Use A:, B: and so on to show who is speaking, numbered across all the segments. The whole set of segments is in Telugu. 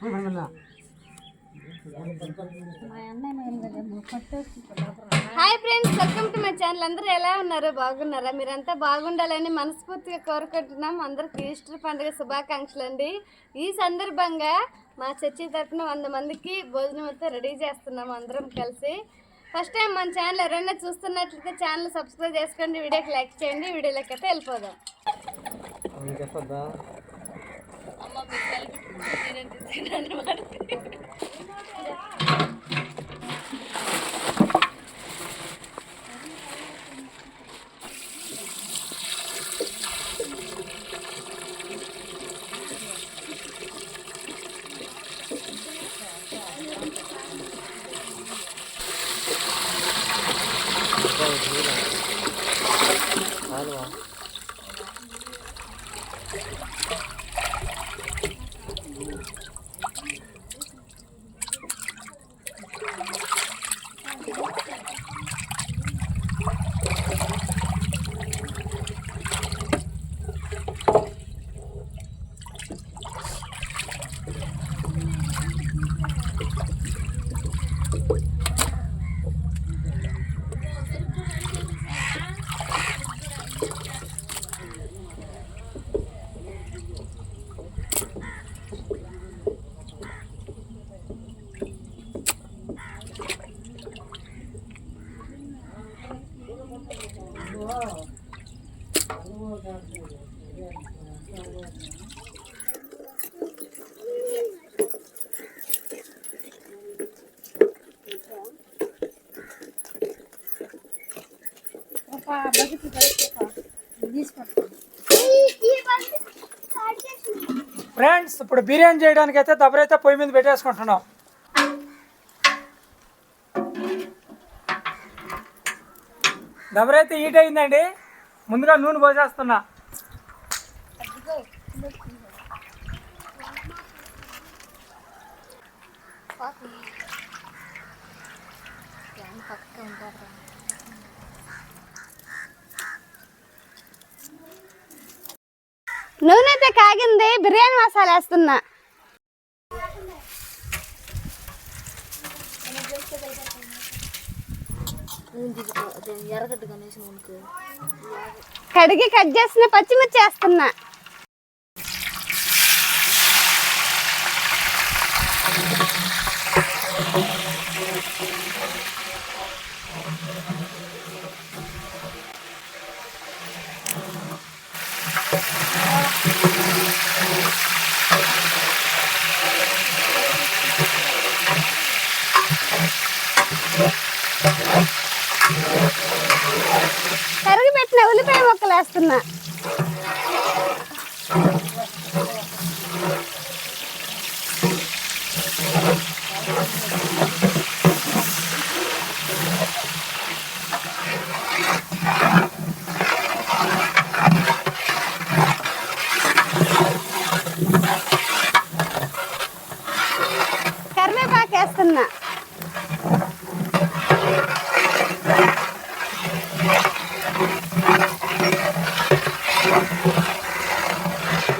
A: Hi friends welcome to my channel. అందరూ ఎలా ఉన్నారు? బాగున్నారా? మీరంతా బాగుండాలని మనస్ఫూర్తిగా కోరుకుంటున్నాం. అందరికి ఈస్టర్ పండుగ శుభాకాంక్షలు అండి. ఈ సందర్భంగా మా చర్చి తరఫున వంద మందికి భోజనం అయితే రెడీ చేస్తున్నాం అందరం కలిసి. ఫస్ట్ టైం మన ఛానల్ ఎవరైనా చూస్తున్నట్లయితే ఛానల్ సబ్స్క్రైబ్ చేసుకోండి వీడియోకి లైక్ చేయండి వీడియోలోకి అయితే వెళ్ళిపోదాం. మీరు
B: ఫ్రెండ్స్ ఇప్పుడు బిర్యానీ చేయడానికి అయితే దబ్బరైతే పొయ్యి మీద పెట్టేసుకుంటున్నాం. దబరైతే హీట్ అయిందండి. ముందుగా నూనె పోసేస్తున్నా.
A: నూనె అయితే కాగింది బిర్యానీ మసాలా వేస్తున్నా. కడిగి కట్ చేసిన పచ్చిమిర్చి వేస్తున్నా. చేస్తున్నా ముక్కలు వేస్తున్నా కరివేపాకు వేస్తున్నా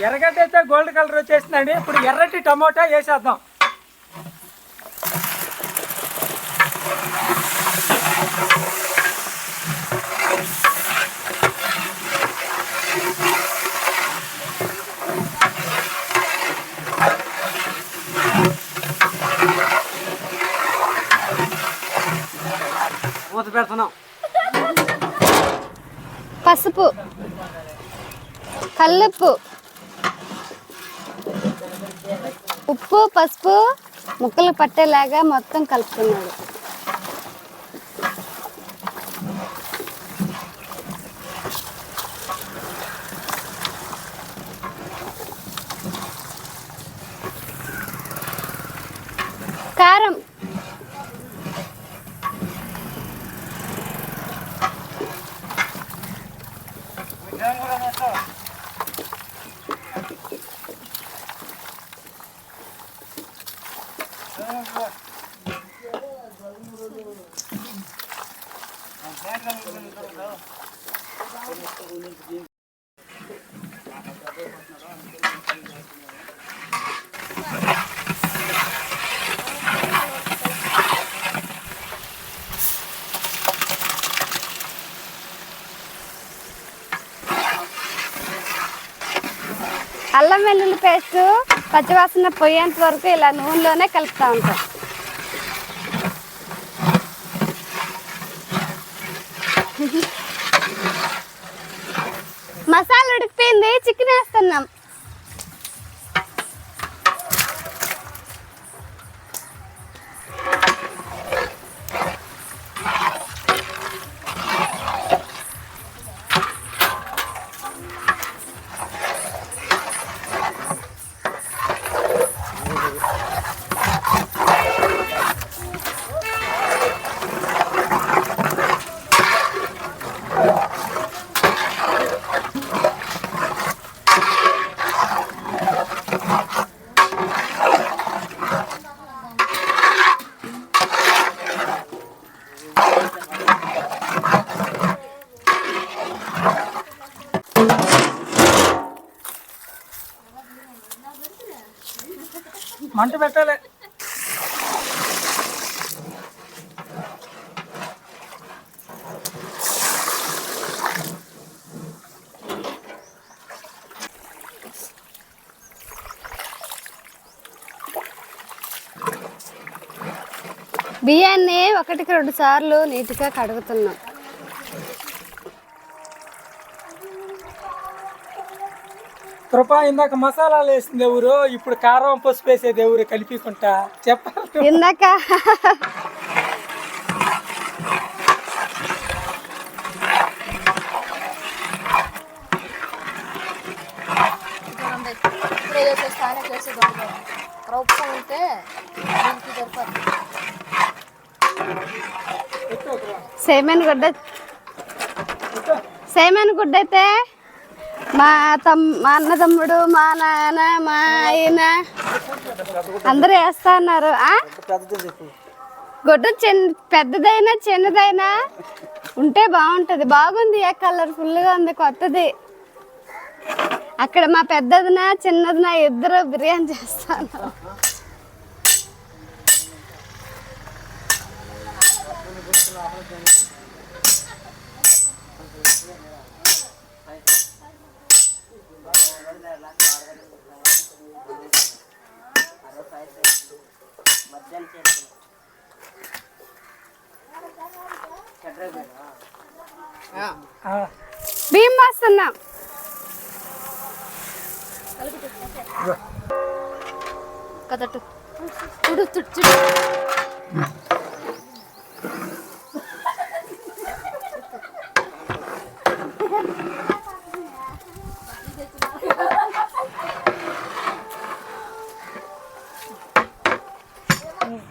B: ఎర్రగడ్డ అయితే గోల్డ్ కలర్ ఇప్పుడు ఎర్రటి టమోటా వేసేద్దాం. మూత పెడుతున్నాం.
A: పసుపు. కల్లుప్పు. ఉప్పు పసుపు ముక్కలు పట్టేలాగా మొత్తం కలుపుతున్నాడు. కారం. Yeah, I'm gonna అల్లం వెల్లుల్లి పేస్ట్ పచ్చివాసన పోయేంత వరకు ఇలా నూనెలోనే కలుపుతూ ఉంటాం. మసాలా ఉడికిపోయింది చికెన్ వేస్తున్నాం.
B: మంట పెట్టాలి.
A: బియ్యాన్ని ఒకటికి రెండు సార్లు నీట్గా కడుగుతున్నాం.
B: కృప ఇందాక మసాలాలు వేసింది ఎవరు? ఇప్పుడు కారం పసుపు వేసేది ఎవరు? కలిపికుంటా చెప్పాలి.
A: ఇందాక సేమన్ గుడ్డ సేమన్ గుడ్డ అయితే మా తమ్ మా అన్న తమ్ముడు మా నాన్న మా ఆయన. అందరూ వేస్తా ఉన్నారు గుడ్డ చిన్న పెద్దదైనా చిన్నదైనా ఉంటే బాగుంటుంది. బాగుంది ఏ కలర్ఫుల్గా ఉంది కొత్తది. అక్కడ మా పెద్దదినా చిన్నదినా ఇద్దరు బిర్యానీ చేస్తాను బియ్యం వస్తున్నా.
C: కదట్టు. చుడు చుడు చుడు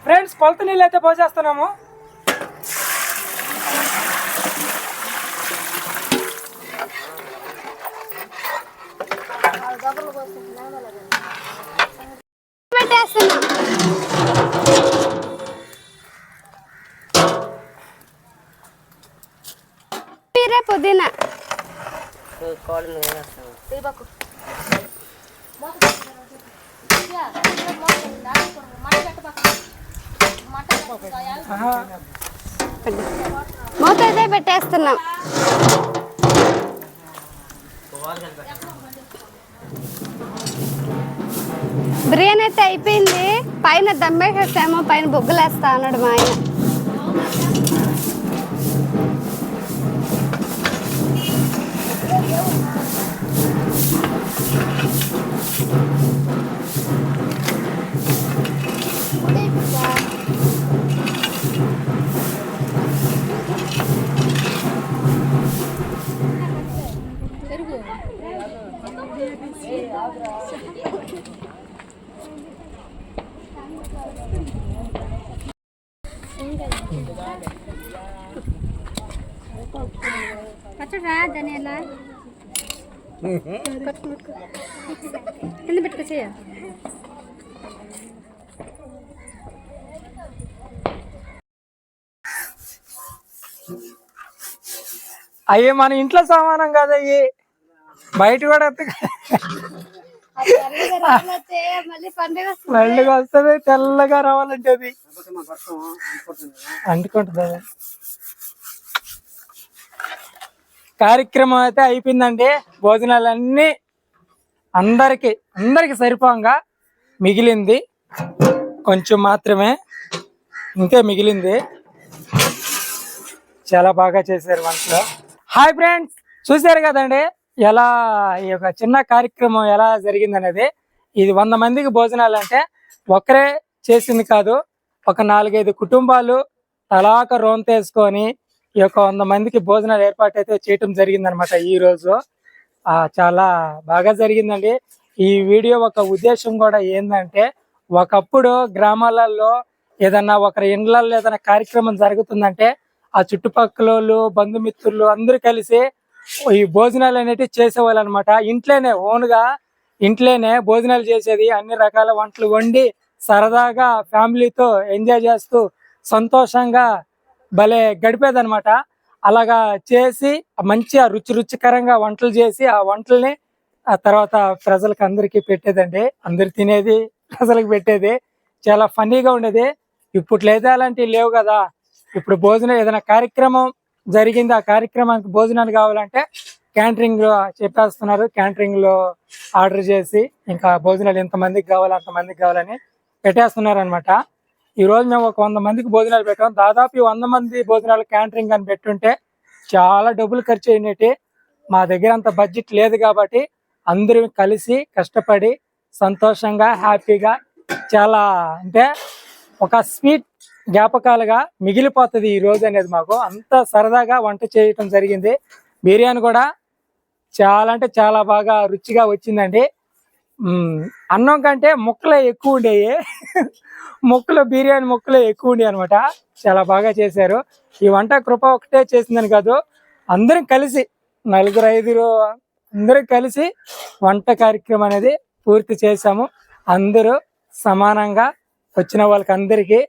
B: ఫ్రెండ్స్ కొలత నీళ్ళు అయితే పోసేస్తున్నాము
A: పుదీనా. మూత అయితే పెట్టేస్తున్నాం. బిర్యానీ అయితే అయిపోయింది. పైన దమ్మేసేసాము పైన బొగ్గులేస్తా అన్నాడు మా ఆయన. పచ్చడా ఎలా కింద పెట్టుకొచ్చేయ
B: అయ్యే మన ఇంట్లో సమానం కదా అయ్యి బయట కూడా ఎత్తు-
A: పండుగ వస్తుంది.
B: తెల్లగా రావాలంటే అది. అంటుకుంటుంది? కార్యక్రమం అయితే అయిపోయిందండి. భోజనాలన్నీ అందరికి అందరికి సరిపోగా మిగిలింది. కొంచెం మాత్రమే ఇంతే మిగిలింది. చాలా బాగా చేశారు వంటలో. హాయ్ ఫ్రెండ్స్ చూశారు కదండి? ఎలా ఈ యొక్క చిన్న కార్యక్రమం ఎలా జరిగింది అనేది ఇది వంద మందికి భోజనాలు అంటే ఒకరే చేసింది కాదు ఒక నాలుగైదు కుటుంబాలు తలాక రోన్ తీసుకొని ఈ యొక్క వంద మందికి భోజనాలు ఏర్పాటు అయితే చేయటం జరిగిందనమాట ఈ రోజు. ఆ చాలా బాగా జరిగిందండి. ఈ వీడియో ఒక ఉద్దేశం కూడా ఏంటంటే ఒకప్పుడు గ్రామాలలో ఏదన్నా ఒకరి ఇండ్లలో ఏదైనా కార్యక్రమం జరుగుతుందంటే ఆ చుట్టుపక్కల వాళ్ళు, బంధుమిత్రులు అందరూ కలిసి ఈ భోజనాలు అనేటివి చేసేవాళ్ళు అనమాట ఇంట్లోనే ఓన్గా ఇంట్లోనే భోజనాలు చేసేది అన్ని రకాల వంటలు వండి సరదాగా ఫ్యామిలీతో ఎంజాయ్ చేస్తూ సంతోషంగా భలే గడిపేదనమాట. అలాగా చేసి మంచిగా రుచి రుచికరంగా వంటలు చేసి ఆ వంటల్ని ఆ తర్వాత ప్రజలకు అందరికీ పెట్టేదండి. అందరు తినేది ప్రజలకు పెట్టేది. చాలా ఫన్నీగా ఉండేది. ఇప్పుడు లేదా అలాంటివి లేవు కదా. ఇప్పుడు భోజనం ఏదైనా కార్యక్రమం జరిగింది. ఆ కార్యక్రమానికి భోజనాలు కావాలంటే క్యాంటరింగ్లో చెప్పేస్తున్నారు. క్యాంటరింగ్లో ఆర్డర్ చేసి ఇంకా భోజనాలు ఎంతమందికి కావాలి అంతమందికి కావాలని పెట్టేస్తున్నారు అనమాట ఈ రోజు మేము ఒక వంద మందికి భోజనాలు పెట్టాం. దాదాపు వంద మంది భోజనాలు క్యాంటరింగ్ అని పెట్టుంటే చాలా డబ్బులు ఖర్చు అయినట్టు. మా దగ్గర అంత బడ్జెట్ లేదు కాబట్టి అందరూ కలిసి కష్టపడి సంతోషంగా హ్యాపీగా చాలా అంటే ఒక స్వీట్ జ్ఞాపకాలుగా మిగిలిపోతుంది ఈ రోజు అనేది మాకు. అంత సరదాగా వంట చేయటం జరిగింది. బిర్యానీ కూడా చాలా అంటే చాలా బాగా రుచిగా వచ్చిందండి. అన్నం కంటే ముక్కలే ఎక్కువ ఉండేవి. ముక్కలు బిర్యానీ ముక్కలే ఎక్కువ ఉండేవి అనమాట చాలా బాగా చేశారు. ఈ వంట కృప ఒకటే చేసిందని కాదు అందరం కలిసి నలుగురు ఐదుగురు అందరం కలిసి వంట కార్యక్రమం అనేది పూర్తి చేశాము. అందరూ సమానంగా వచ్చిన వాళ్ళకి అందరికీ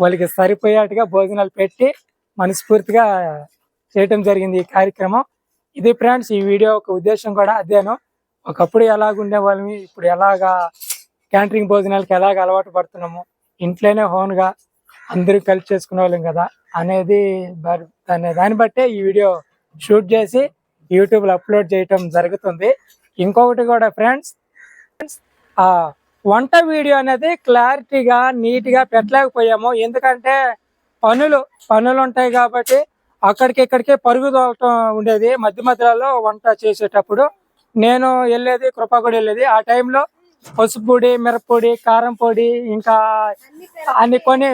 B: వాళ్ళకి సరిపోయేట్టుగా భోజనాలు పెట్టి మనస్ఫూర్తిగా చేయటం జరిగింది ఈ కార్యక్రమం. ఇది ఫ్రెండ్స్ ఈ వీడియో ఒక ఉద్దేశం కూడా అదేను ఒకప్పుడు ఎలాగ ఉండేవాళ్ళమి ఇప్పుడు ఎలాగా క్యాంటరింగ్ భోజనాలకి ఎలాగ అలవాటు పడుతున్నాము ఇంట్లోనే హోన్గా గా అందరూ కలిసి చేసుకునే వాళ్ళం కదా అనేది బర్- దాన్ని బట్టే ఈ వీడియో షూట్ చేసి యూట్యూబ్లో అప్లోడ్ చేయటం జరుగుతుంది. ఇంకొకటి కూడా ఫ్రెండ్స్ ఆ వంట వీడియో అనేది క్లారిటీగా నీట్గా పెట్టలేకపోయాము. ఎందుకంటే పనులు పనులు ఉంటాయి కాబట్టి అక్కడికి ఇక్కడికి పరుగుదోలటం ఉండేది. మధ్య మధ్యలో వంట చేసేటప్పుడు నేను వెళ్ళేది కృప కూడా వెళ్ళేది. ఆ టైంలో పసుపు పొడి మిరప్పొడి కారం పొడి ఇంకా అన్ని కొన్ని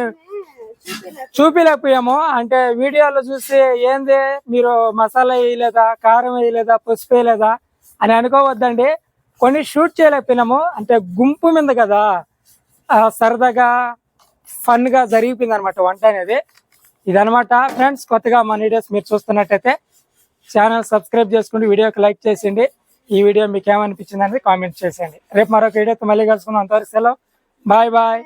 B: చూపిలేకపోయాము. అంటే వీడియోలో చూసి ఏంది? మీరు మసాలా వేయలేదా కారం వేయలేదా పసుపు వేయలేదా అని అనుకోవద్దండి. కొన్ని షూట్ చేయలేకపోయినాము. అంటే గుంపు మీద కదా ఆ సరదాగా ఫన్గా జరిగిపోయింది అనమాట వంట అనేది. ఇదనమాట ఫ్రెండ్స్ కొత్తగా మన వీడియోస్ మీరు చూస్తున్నట్టయితే ఛానల్ సబ్స్క్రైబ్ చేసుకుంటూ వీడియోకి లైక్ చేసేయండి. ఈ వీడియో మీకు ఏమనిపించింది అనేది కామెంట్ చేసేయండి. రేపు మరొక వీడియోతో మళ్ళీ కలుసుకుందాం. అంతవరకు సెలవు. Bye bye.